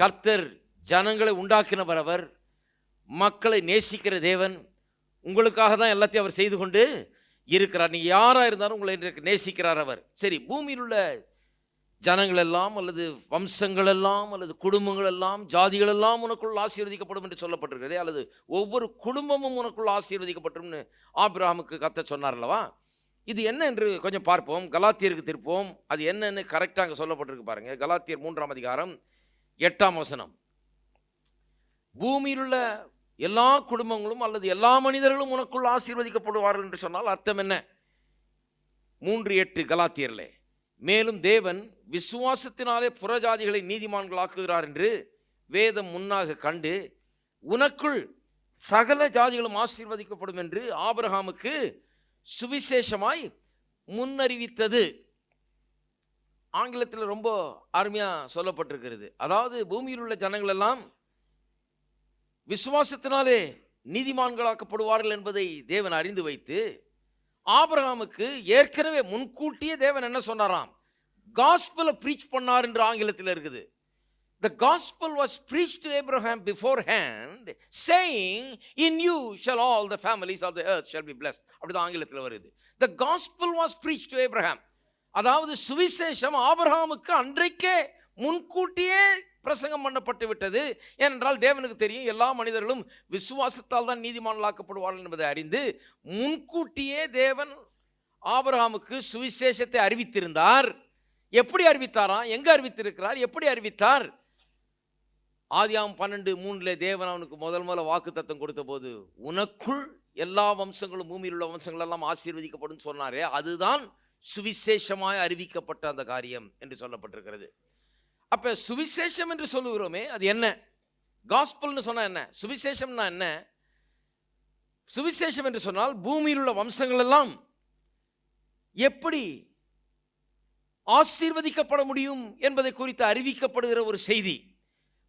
கர்த்தர் ஜனங்களை உண்டாக்கினவர் அவர் மக்களை நேசிக்கிற தேவன். உங்களுக்காக தான் எல்லாத்தையும் அவர் செய்து கொண்டு இருக்கிறார். நீ யாராக இருந்தாலும் உங்களை இன்றைக்கு நேசிக்கிறார் அவர். சரி பூமியில் உள்ள ஜனங்கள் எல்லாம் அல்லது வம்சங்கள் எல்லாம் அல்லது குடும்பங்கள் எல்லாம் ஜாதிகள் எல்லாம் உனக்குள் ஆசீர்வதிக்கப்படும் என்று சொல்லப்பட்டிருக்கிறதே அல்லது ஒவ்வொரு குடும்பமும் உனக்குள் ஆசீர்வதிக்கப்பட்டும்னு ஆபிராமுக்கு கத்த சொன்னார் அல்லவா? இது என்ன என்று கொஞ்சம் பார்ப்போம். கலாத்தியருக்கு திருப்போம் அது என்னென்னு கரெக்டாக அங்கே சொல்லப்பட்டிருக்கு பாருங்கள் கலாத்தியர் மூன்றாம் அதிகாரம் எட்டாம் வசனம். பூமியில் உள்ள எல்லா குடும்பங்களும் அல்லது எல்லா மனிதர்களும் உனக்குள் ஆசீர்வதிக்கப்படுவார்கள் என்று சொன்னால் அர்த்தம் என்ன? மூன்று எட்டு கலாத்தியர்லே மேலும் தேவன் விசுவாசத்தினாலே புறஜாதிகளை நீதிமான்களாக்குகிறார் என்று வேதம் முன்னாக கண்டு உனக்குள் சகல ஜாதிகளும் ஆசீர்வதிக்கப்படும் என்று ஆபிரகாமுக்கு சுவிசேஷமாய் முன்னறிவித்தது. ஆங்கிலத்தில் ரொம்ப அருமையாக சொல்லப்பட்டிருக்கிறது. அதாவது பூமியில் உள்ள ஜனங்களெல்லாம் விசுவாசத்தினாலே நீதிமான்களாக்கப்படுவார்கள் என்பதை தேவன் அறிந்து வைத்து ஆபரகாமுக்கு ஏற்கனவே முன்கூட்டியே தேவன் என்ன சொன்னாராம்? காஸ்பலை ப்ரீச் பண்ணார் என்று ஆங்கிலத்தில் இருக்குது. The gospel was preach to preached beforehand saying in you shall all the the of the earth shall shall be அப்படி அப்படிதான் ஆங்கிலத்தில் வருது. The gospel was preach to Abraham அதாவது சுவிசேஷம் ஆபரகாமுக்கு அன்றைக்கே முன்கூட்டியே பிரசங்கம் பண்ணப்பட்டு விட்டது. ஏனென்றால் தேவனுக்கு தெரியும் எல்லா மனிதர்களும் விசுவாசத்தால் தான் நீதிமான்களாக்கப்படுவார்கள் என்பதை அறிந்து முன்கூட்டியே தேவன் ஆபரகாமுக்கு சுவிசேஷத்தை அறிவித்திருந்தார். எப்படி அறிவித்தாராம்? எங்கே அறிவித்திருக்கிறார்? எப்படி அறிவித்தார்? ஆதியாம் பன்னெண்டு மூணில் தேவன் அவனுக்கு முதல் முதல்ல வாக்கு தத்தம் கொடுத்த போது உனக்குள் எல்லா வம்சங்களும் பூமியில் உள்ள வம்சங்கள் எல்லாம் ஆசீர்வதிக்கப்படும் சொன்னாரே. அதுதான் சுவிசேஷமாய் அறிவிக்கப்பட்ட அந்த காரியம் என்று சொல்லப்பட்டிருக்கிறது. அப்போ சுவிசேஷம் என்று சொல்லுகிறோமே அது என்ன? காஸ்பல்னு சொன்னால் என்ன? சுவிசேஷம்னா என்ன? சுவிசேஷம் என்று சொன்னால் பூமியில் உள்ள வம்சங்கள் எல்லாம் எப்படி ஆசீர்வதிக்கப்பட முடியும் என்பதை குறித்து அறிவிக்கப்படுகிற ஒரு செய்தி.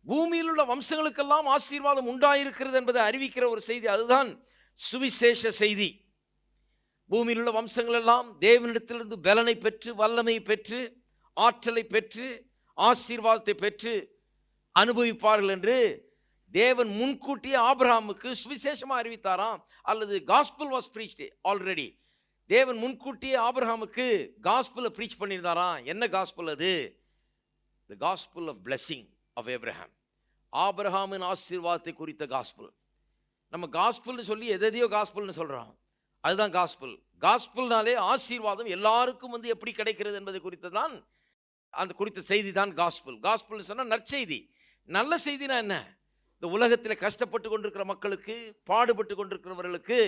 பூமியில் உள்ள வம்சங்களுக்கெல்லாம் ஆசீர்வாதம் உண்டாயிருக்கிறது என்பதை அறிவிக்கிற ஒரு செய்தி அதுதான் சுவிசேஷ செய்தி. பூமியில் உள்ள வம்சங்கள் எல்லாம் தேவனிடத்திலிருந்து பலனை பெற்று வல்லமை பெற்று ஆற்றலை பெற்று ஆசீர்வாதத்தை பெற்று அனுபவிப்பார்கள் என்று தேவன் முன்கூட்டியே ஆபிரஹாமுக்கு சுவிசேஷமாக அறிவித்தாராம். அல்லது காஸ்பிள் வாஸ் ப்ரீச்டு ஆல்ரெடி தேவன் முன்கூட்டியே ஆபிரஹாமுக்கு காஸ்பிளை ப்ரீச் பண்ணியிருந்தாராம். என்ன காஸ்பிள் அது? The gospel of blessing of Abraham ஆபிரஹாமின் ஆசீர்வாதத்தை குறித்த காஸ்பிள் நம்ம காஸ்பிள்னு சொல்லி எதையோ காஸ்பிள்னு சொல்கிறோம் அதுதான் காஸ்பிள் காஸ்பிள்னாலே ஆசீர்வாதம் எல்லாருக்கும் வந்து எப்படி கிடைக்கிறது என்பதை குறித்து தான் அந்த குறித்த செய்தி தான் காஸ்பிள் காஸ்பிள்னு சொன்னால் நற்செய்தி. நல்ல செய்தினா என்ன? இந்த உலகத்தில் கஷ்டப்பட்டு கொண்டிருக்கிற மக்களுக்கு பாடுபட்டு கொண்டிருக்கிறவர்களுக்கு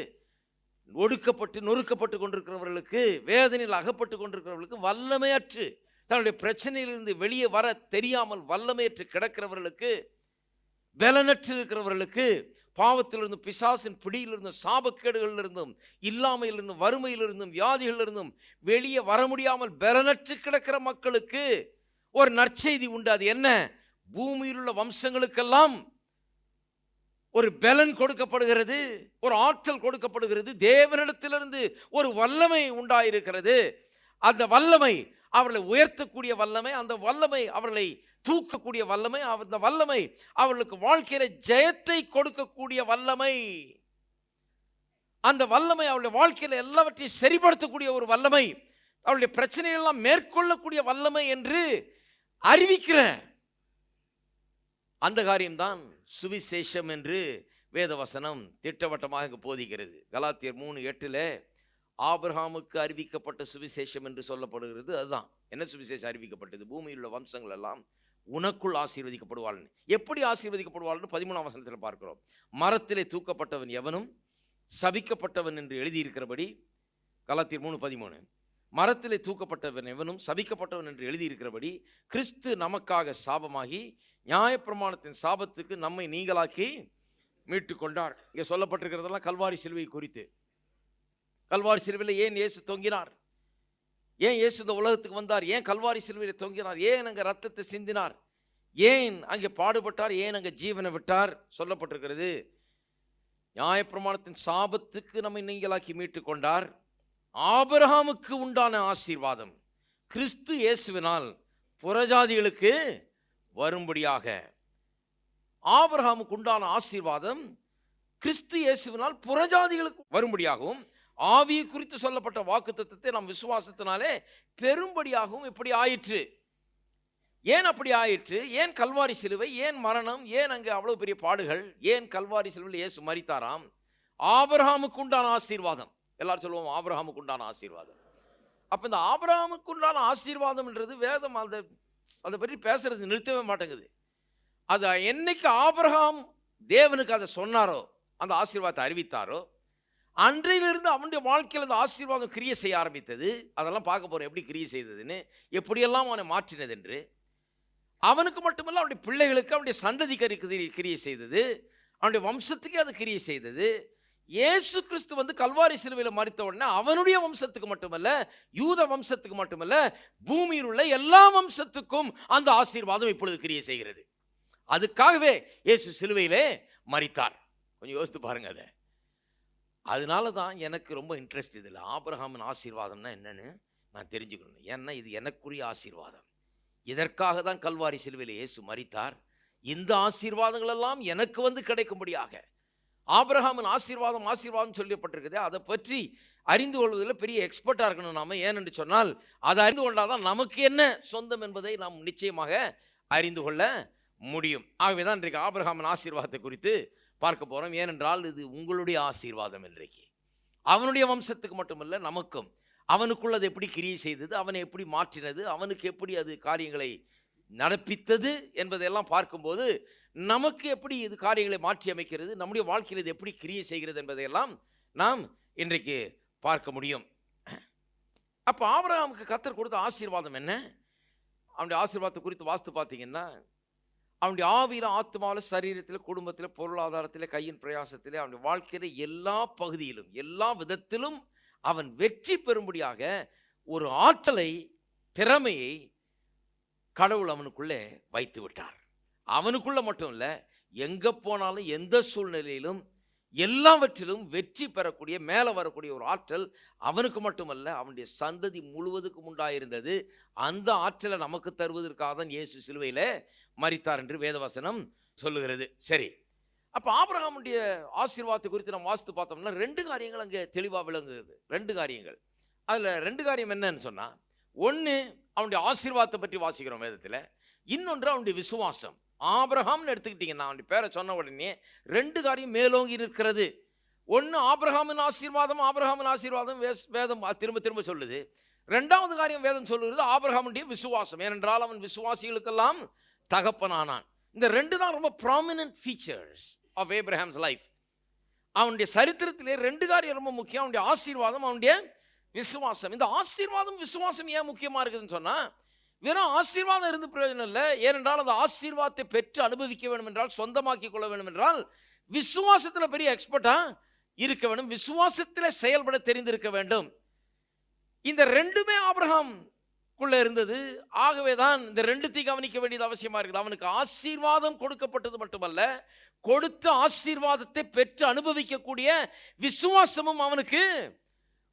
ஒடுக்கப்பட்டு நொறுக்கப்பட்டு கொண்டிருக்கிறவர்களுக்கு வேதனையில் அகப்பட்டு கொண்டிருக்கிறவர்களுக்கு வல்லமையற்று தன்னுடைய பிரச்சனையிலிருந்து வெளியே வர தெரியாமல் வல்லமையற்று கிடக்கிறவர்களுக்கு பலனற்று இருக்கிறவர்களுக்கு பாவத்திலிருந்தும் பிசாசின் பிடியிலிருந்தும் சாபக்கேடுகளிலிருந்தும் இல்லாமையிலிருந்தும் வறுமையிலிருந்தும் வியாதிகளிலிருந்தும் வெளியே வர முடியாமல் பலனற்று கிடக்கிற மக்களுக்கு ஒரு நற்செய்தி உண்டு. அது என்ன? பூமியில் உள்ள வம்சங்களுக்கெல்லாம் ஒரு பலன் கொடுக்கப்படுகிறது ஒரு ஆற்றல் கொடுக்கப்படுகிறது. தேவனிடத்திலிருந்து ஒரு வல்லமை உண்டாயிருக்கிறது. அந்த வல்லமை அவர்களை உயர்த்தக்கூடிய வல்லமை அந்த வல்லமை அவர்களை தூக்கக்கூடிய வல்லமை அந்த வல்லமை அவர்களுக்கு வாழ்க்கையில ஜெயத்தை கொடுக்கக்கூடிய வல்லமை. அந்த வல்லமை அவருடைய வாழ்க்கையில எல்லாவற்றையும் சரிப்படுத்தக்கூடிய ஒரு வல்லமை அவருடைய பிரச்சனைகள்லாம் மேற்கொள்ளக்கூடிய வல்லமை என்று அறிவிக்கிற அந்த காரியம்தான் சுவிசேஷம் என்று வேதவசனம் திட்டவட்டமாக இங்கு போதிக்கிறது. கலாத்தியர் மூணு எட்டுல ஆபிரஹாமுக்கு அறிவிக்கப்பட்ட சுவிசேஷம் என்று சொல்லப்படுகிறது. அதுதான். என்ன சுவிசேஷம் அறிவிக்கப்பட்டது? பூமியில் உள்ள வம்சங்கள் எல்லாம் உனக்குள் ஆசீர்வதிக்கப்படுவார்கள் எப்படி ஆசீர்வதிக்கப்படுவாள்னு பதிமூணாம் வசனத்தில் பார்க்கிறோம். மரத்திலே தூக்கப்பட்டவன் எவனும் சபிக்கப்பட்டவன் என்று எழுதியிருக்கிறபடி கலாத்தியர் மூணு பதிமூணு. மரத்திலே தூக்கப்பட்டவன் எவனும் சபிக்கப்பட்டவன் என்று எழுதியிருக்கிறபடி கிறிஸ்து நமக்காக சாபமாகி நியாயப்பிரமாணத்தின் சாபத்துக்கு நம்மை நீங்களாக்கி மீட்டு கொண்டார் இங்கே சொல்லப்பட்டிருக்கிறதெல்லாம் கல்வாரி சிலுவை குறித்து. கல்வாரி சிலுவையில் ஏன் இயேசு தொங்கினார்? ஏன் இயேசு இந்த உலகத்துக்கு வந்தார்? ஏன் கல்வாரி சிலுவையில் தொங்கினார்? ஏன் அங்கே ரத்தத்தை சிந்தினார்? ஏன் அங்கே பாடுபட்டார்? ஏன் அங்கே ஜீவனை விட்டார்? சொல்லப்பட்டிருக்கிறது. நியாயப்பிரமாணத்தின் சாபத்துக்கு நம்மை நீங்களாக்கி மீட்டு கொண்டார். ஆபரகாமுக்கு உண்டான ஆசீர்வாதம் கிறிஸ்து இயேசுவினால் புறஜாதிகளுக்கு வரும்படியாக. ஆபரகாமுக்கு உண்டான ஆசீர்வாதம் கிறிஸ்து இயேசுவினால் புறஜாதிகளுக்கு வரும்படியாகவும் ஆவி குறித்து சொல்லப்பட்ட வாக்குத்தத்தத்தை நாம் விசுவாசத்தினாலே பெரும்படியாகவும் இப்படி ஆயிற்று. ஏன் அப்படி ஆயிற்று? ஏன் கல்வாரி சிலுவை? ஏன் மரணம்? ஏன் அங்கே அவ்வளவு பெரிய பாடுகள்? ஏன் கல்வாரி சிலுவையில் இயேசு மறித்தாராம் ஆபரகாமுக்கு உண்டான ஆசீர்வாதம். எல்லாரும் சொல்லுவோம் ஆபரகாமுக்கு உண்டான ஆசீர்வாதம். அப்போ இந்த ஆபரகாமுக்கு உண்டான ஆசீர்வாதம்ன்றது வேதம் அந்த அதை பற்றி பேசுறது நிறுத்தவே மாட்டேங்குது. அது என்னைக்கு ஆபரகாம் தேவனுக்கு அதை சொன்னாரோ அந்த ஆசீர்வாதத்தை அறிவித்தாரோ அன்றையிலிருந்து அவனுடைய வாழ்க்கையில் அந்த ஆசீர்வாதம் கிரியை செய்ய ஆரம்பித்தது. அதெல்லாம் பார்க்க போகிறோம் எப்படி கிரியை செய்ததுன்னு. எப்படியெல்லாம் அவனை மாற்றினது என்று அவனுக்கு மட்டுமல்ல அவனுடைய பிள்ளைகளுக்கு அவனுடைய சந்ததிக்கு அது கிரியை செய்தது. அவனுடைய வம்சத்துக்கே அது கிரியை செய்தது. இயேசு கிறிஸ்து வந்து கல்வாரி சிலுவையில் மறித்த உடனே அவனுடைய வம்சத்துக்கு மட்டுமல்ல யூத வம்சத்துக்கு மட்டுமல்ல பூமியில் உள்ள எல்லா வம்சத்துக்கும் அந்த ஆசீர்வாதம் இப்பொழுது கிரியை செய்கிறது. அதுக்காகவே இயேசு சிலுவையிலே மறித்தார் கொஞ்சம் யோசித்து பாருங்க அதை. அதனால தான் எனக்கு ரொம்ப இன்ட்ரெஸ்ட் இதில். ஆபிரஹாமின் ஆசீர்வாதம்னா என்னென்னு நான் தெரிஞ்சுக்கணும். ஏன்னா இது எனக்குரிய ஆசீர்வாதம். இதற்காக தான் கல்வாரி சிலுவையில் இயேசு மறித்தார் இந்த ஆசீர்வாதங்களெல்லாம் எனக்கு வந்து கிடைக்கும்படியாக. ஆபிரஹாமின் ஆசீர்வாதம் ஆசீர்வாதம் சொல்லப்பட்டிருக்குது அதை பற்றி அறிந்து கொள்வதில் பெரிய எக்ஸ்பர்ட்டாக இருக்கணும் நாம். ஏனென்று சொன்னால் அதை அறிந்து கொண்டாதான் நமக்கு என்ன சொந்தம் என்பதை நாம் நிச்சயமாக அறிந்து கொள்ள முடியும். ஆகவே தான் இன்றைக்கு ஆபிரஹாமின் ஆசீர்வாதத்தை குறித்து பார்க்க போகிறோம் ஏனென்றால் இது உங்களுடைய ஆசீர்வாதம் இன்றைக்கு. அவனுடைய வம்சத்துக்கு மட்டுமல்ல நமக்கும். அவனுக்குள்ள அது எப்படி கிரியை செய்தது அவனை எப்படி மாற்றினது அவனுக்கு எப்படி அது காரியங்களை நடப்பித்தது என்பதையெல்லாம் பார்க்கும்போது நமக்கு எப்படி இது காரியங்களை மாற்றி அமைக்கிறது நம்முடைய வாழ்க்கையில் இது எப்படி கிரியை செய்கிறது என்பதையெல்லாம் நாம் இன்றைக்கு பார்க்க முடியும். அப்போ ஆபிரகாமுக்கு கத்தர் கொடுத்த ஆசீர்வாதம் என்ன? அவனுடைய ஆசீர்வாதத்தை குறித்து வாஸ்து பார்த்தீங்கன்னா அவனுடைய ஆவியில் ஆத்மாவில் சரீரத்தில் குடும்பத்தில் பொருளாதாரத்தில் கையின் பிரயாசத்தில் அவனுடைய வாழ்க்கையில் எல்லா பகுதியிலும் எல்லா விதத்திலும் அவன் வெற்றி பெறும்படியாக ஒரு ஆற்றலை திறமையை கடவுள் அவனுக்குள்ளே வைத்து விட்டார். அவனுக்குள்ளே மட்டும் இல்லை எங்கே போனாலும் எந்த சூழ்நிலையிலும் எல்லாவற்றிலும் வெற்றி பெறக்கூடிய மேலே வரக்கூடிய ஒரு ஆற்றல் அவனுக்கு மட்டுமல்ல அவனுடைய சந்ததி முழுவதுக்கும் உண்டாயிருந்தது. அந்த ஆற்றலை நமக்கு தருவதற்காக தான் இயேசு சிலுவையில் மறித்தார் என்று வேதவசனம் சொல்லுகிறது. சரி. அப்போ ஆபிரகாமுடைய ஆசீர்வாதத்தை குறித்து நம்ம வாசித்து பார்த்தோம்னா ரெண்டு காரியங்கள் அங்கே தெளிவாக விளங்குகிறது. ரெண்டு காரியங்கள். அதில் ரெண்டு காரியம் என்னன்னு சொன்னால் ஒன்று அவனுடைய ஆசீர்வாதத்தை பற்றி வாசிக்கிறோம் வேதத்தில். இன்னொன்று அவனுடைய விசுவாசம். ஆபிரகாம்னு எடுத்துக்கிட்டிங்கன்னா அவனுடைய பேரை சொன்ன உடனே ரெண்டு காரியம் மேலோங்கி நிற்கிறது. ஒன்று ஆபிரகாமின் ஆசீர்வாதம் ஆபிரகாமின் ஆசீர்வாதம் வேதம் திரும்ப திரும்ப சொல்லுது. ரெண்டாவது காரியம் வேதம் சொல்லுகிறது ஆபிரகாமுடைய விசுவாசம். ஏனென்றால் அவன் விசுவாசிகளுக்கெல்லாம் தகப்பனானான். இந்த ரெண்டு தான் ரொம்ப prominent features of Abraham's life அவனுடைய சரித்திரத்திலே ரெண்டு காரியம் ரொம்ப முக்கியம். அவனுடைய ஆசீர்வாதம் அவனுடைய விசுவாசம். இந்த ஆசீர்வாதம் விசுவாசம் ஏன் முக்கியமாக இருக்குதுன்னு சொன்னால் வெறும் ஆசீர்வாதம் இருந்து பிரயோஜனம் இல்லை. ஏனென்றால் அந்த ஆசீர்வாதத்தை பெற்று அனுபவிக்க வேண்டும் என்றால் சொந்தமாக்கி கொள்ள வேண்டும் என்றால் விசுவாசத்தில் பெரிய எக்ஸ்பர்ட்டாக இருக்க வேண்டும். விசுவாசத்தில் செயல்பட தெரிந்திருக்க வேண்டும். இந்த ரெண்டுமே ஆபிரகாம் குள்ள இருந்தது. ஆகவே தான் இந்த ரெண்டுத்தையும் கவனிக்க வேண்டியது அவசியமாக இருக்குது. அவனுக்கு ஆசீர்வாதம் கொடுக்கப்பட்டது மட்டுமல்ல கொடுத்த ஆசீர்வாதத்தை பெற்று அனுபவிக்கக்கூடிய விசுவாசமும் அவனுக்கு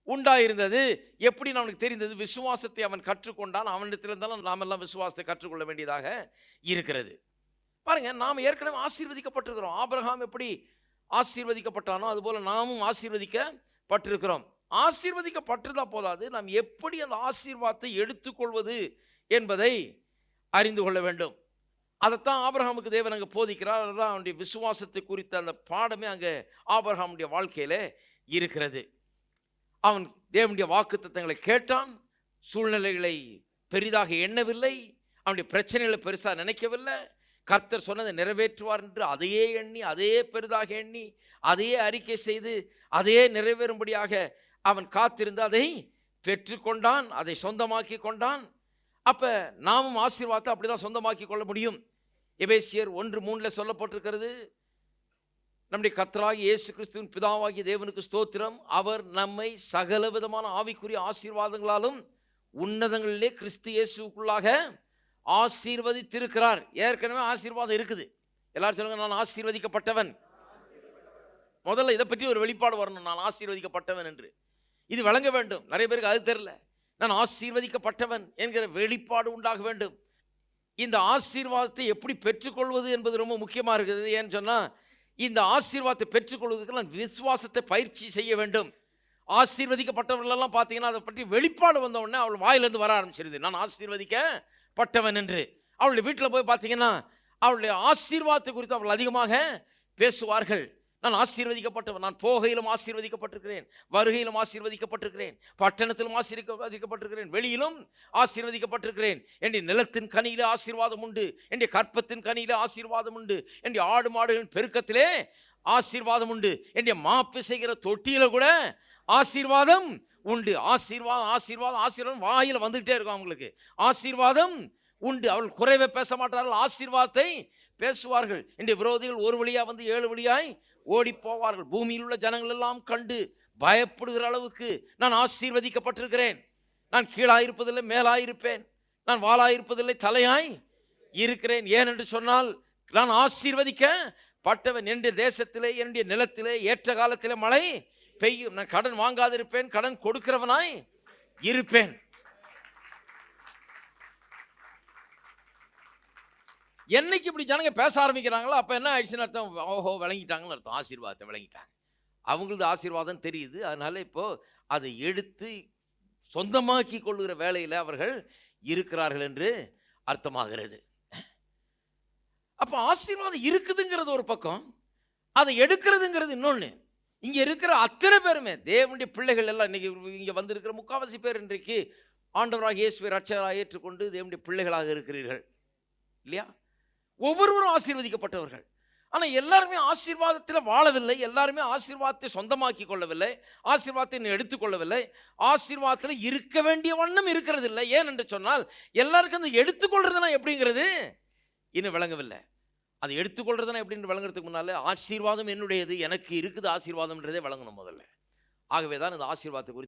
உண்டாயிருந்தது. எப்படி அவனுக்கு தெரிந்தது? விசுவாசத்தை அவன் கற்றுக்கொண்டான். அவனிடத்தில் இருந்தாலும் நாமெல்லாம் விசுவாசத்தை கற்றுக்கொள்ள வேண்டியதாக இருக்கிறது. பாருங்க நாம் ஏற்கனவே ஆசீர்வதிக்கப்பட்டிருக்கிறோம். ஆபிரகாம் எப்படி ஆசீர்வதிக்கப்பட்டானோ அதுபோல நாமும் ஆசீர்வதிக்கப்பட்டிருக்கிறோம். ஆசீர்வதிக்கப்பட்டிருந்தா போதாது. நாம் எப்படி அந்த ஆசீர்வாதத்தை எடுத்துக்கொள்வது என்பதை அறிந்து கொள்ள வேண்டும். அதைத்தான் ஆபரகாமுக்கு தேவன் அங்கே போதிக்கிறார். அதுதான் அவனுடைய விசுவாசத்தை குறித்த அந்த பாடமே அங்கே ஆபரகாமுடைய வாழ்க்கையில் இருக்கிறது. அவன் தேவனுடைய வாக்குத்தத்தங்களை கேட்டான். சூழ்நிலைகளை பெரிதாக எண்ணவில்லை. அவனுடைய பிரச்சனைகளை பெருசாக நினைக்கவில்லை. கர்த்தர் சொன்னதை நிறைவேற்றுவார் என்று அதையே எண்ணி அதையே பெரிதாக எண்ணி அதையே அறிக்கை செய்து அதையே நிறைவேறும்படியாக அவன் காத்திருந்து அதை பெற்றுக்கொண்டான் அதை சொந்தமாக்கி கொண்டான் அப்போ நாமும் ஆசீர்வாதத்தை அப்படி தான் சொந்தமாக்கி கொள்ள முடியும். எபேசியர் ஒன்று மூணில் சொல்லப்பட்டிருக்கிறது நம்முடைய கத்தராகி இயேசு கிறிஸ்துவின் பிதாவாகிய தேவனுக்கு ஸ்தோத்திரம். அவர் நம்மை சகல விதமான ஆவிக்குரிய ஆசீர்வாதங்களாலும் உன்னதங்களிலே கிறிஸ்து இயேசுக்குள்ளாக ஆசீர்வதித்திருக்கிறார். ஏற்கனவே ஆசீர்வாதம் இருக்குது. எல்லாரும் சொல்லுங்க நான் ஆசீர்வதிக்கப்பட்டவன். முதல்ல இதை பற்றி ஒரு வெளிப்பாடு வரணும். நான் ஆசீர்வதிக்கப்பட்டவன் என்று. இது வழங்க வேண்டும். நிறைய பேருக்கு அது தெரில நான் ஆசீர்வதிக்கப்பட்டவன் என்கிற வெளிப்பாடு உண்டாக வேண்டும். இந்த ஆசீர்வாதத்தை எப்படி பெற்றுக்கொள்வது என்பது ரொம்ப முக்கியமாக இருக்குது. ஏன்னு சொன்னால் இந்த ஆசீர்வாதத்தை பெற்றுக்கொள்வதற்கு நான் விசுவாசத்தை பயிற்சி செய்ய வேண்டும். ஆசீர்வதிக்கப்பட்டவர்களெல்லாம் பார்த்தீங்கன்னா அதை பற்றி வெளிப்பாடு வந்தவுடனே அவள் வாயிலேருந்து வர ஆரம்பிச்சிருது. நான் ஆசீர்வதிக்கப்பட்டவன் என்று. அவளுடைய வீட்டில் போய் பார்த்தீங்கன்னா அவளுடைய ஆசீர்வாதத்தை குறித்து அவள் அதிகமாக பேசுவார்கள். நான் ஆசீர்வதிக்கப்பட்டவன். நான் போகையிலும் ஆசீர்வதிக்கப்பட்டிருக்கிறேன். வருகையிலும் ஆசீர்வதிக்கப்பட்டிருக்கிறேன். பட்டணத்திலும் ஆசீர்வதிக்கப்பட்டிருக்கிறேன். வெளியிலும் ஆசீர்வதிக்கப்பட்டிருக்கிறேன். என்னுடைய நிலத்தின் கனியிலே ஆசீர்வாதம் உண்டு. என்னுடைய கற்பத்தின் கனியிலே ஆசீர்வாதம் உண்டு. என்னுடைய ஆடு மாடுகளின் பெருக்கத்திலே ஆசீர்வாதம் உண்டு. என்னுடைய மாப்பு செய்கிற தொட்டியில கூட ஆசீர்வாதம் உண்டு. ஆசீர்வாதம் ஆசீர்வாதம் ஆசீர்வாதம் வாயில் வந்துகிட்டே இருக்கும் அவங்களுக்கு. ஆசீர்வாதம் உண்டு. அவர்கள் குறைவை பேச மாட்டார்கள். ஆசீர்வாதத்தை பேசுவார்கள். என்னுடைய விரோதிகள் ஒரு வழியாக வந்து ஏழு வழியாய் ஓடி போவார்கள் பூமியில் உள்ள ஜனங்கள் எல்லாம் கண்டு பயப்படுகிற அளவுக்கு நான் ஆசீர்வதிக்கப்பட்டிருக்கிறேன். நான் கீழாயிருப்பதில்லை மேலாயிருப்பேன். நான் வாளாயிருப்பதில்லை தலையாய் இருக்கிறேன். ஏனென்று சொன்னால் நான் ஆசீர்வதிக்க பட்டவன் என்னுடைய தேசத்திலே என்னுடைய நிலத்திலே ஏற்ற காலத்திலே மழை பெய்யும். நான் கடன் வாங்காதிருப்பேன் கடன் கொடுக்கிறவனாய் இருப்பேன். என்னைக்கு இப்படி ஜனங்க பேச ஆரம்பிக்கிறாங்களோ அப்போ என்ன ஆயிடுச்சுன்னு அர்த்தம்? ஓஹோ விளங்கிட்டாங்கன்னு அர்த்தம். ஆசீர்வாதத்தை விளங்கிட்டாங்க. அவங்களது ஆசீர்வாதம் தெரியுது. அதனால் இப்போது அதை எடுத்து சொந்தமாக்கி கொள்ளுகிற வேலையில் அவர்கள் இருக்கிறார்கள் என்று அர்த்தமாகிறது. அப்போ ஆசீர்வாதம் இருக்குதுங்கிறது ஒரு பக்கம். அதை எடுக்கிறதுங்கிறது இன்னொன்று இங்கே இருக்கிற அத்தனை பேருமே தேவனுடைய பிள்ளைகள் எல்லாம் இன்றைக்கி இங்கே வந்திருக்கிற முக்காவாசி பேர் இன்றைக்கு ஆண்டவராக இயேசுவை ரட்சகராக ஏற்றுக்கொண்டு தேவனுடைய பிள்ளைகளாக இருக்கிறீர்கள். இல்லையா? ஒவ்வொருவரும் ஆசீர்வதிக்கப்பட்டவர்கள். ஆனால் எல்லாருமே ஆசீர்வாதத்தில் வாழவில்லை எல்லாருமே ஆசீர்வாதத்தை சொந்தமாக்கி கொள்ளவில்லை ஆசீர்வாதத்தை இன்னும் எடுத்துக்கொள்ளவில்லை ஆசீர்வாதத்தில் இருக்க வேண்டிய வண்ணம் இருக்கிறது இல்லை ஏன் என்று சொன்னால் எல்லாருக்கும் அந்த எடுத்துக்கொள்றதுனா எப்படிங்கிறது இன்னும் விளங்கவில்லை. அதை எடுத்துக்கொள்றதுனா எப்படின்னு விளங்குறதுக்கு முன்னால் ஆசீர்வாதம் என்னுடையது எனக்கு இருக்குது ஆசீர்வாதம்ன்றதே விளங்கணும் முதல்ல. ஆகவே தான் இந்த ஆசீர்வாதத்தை குறித்து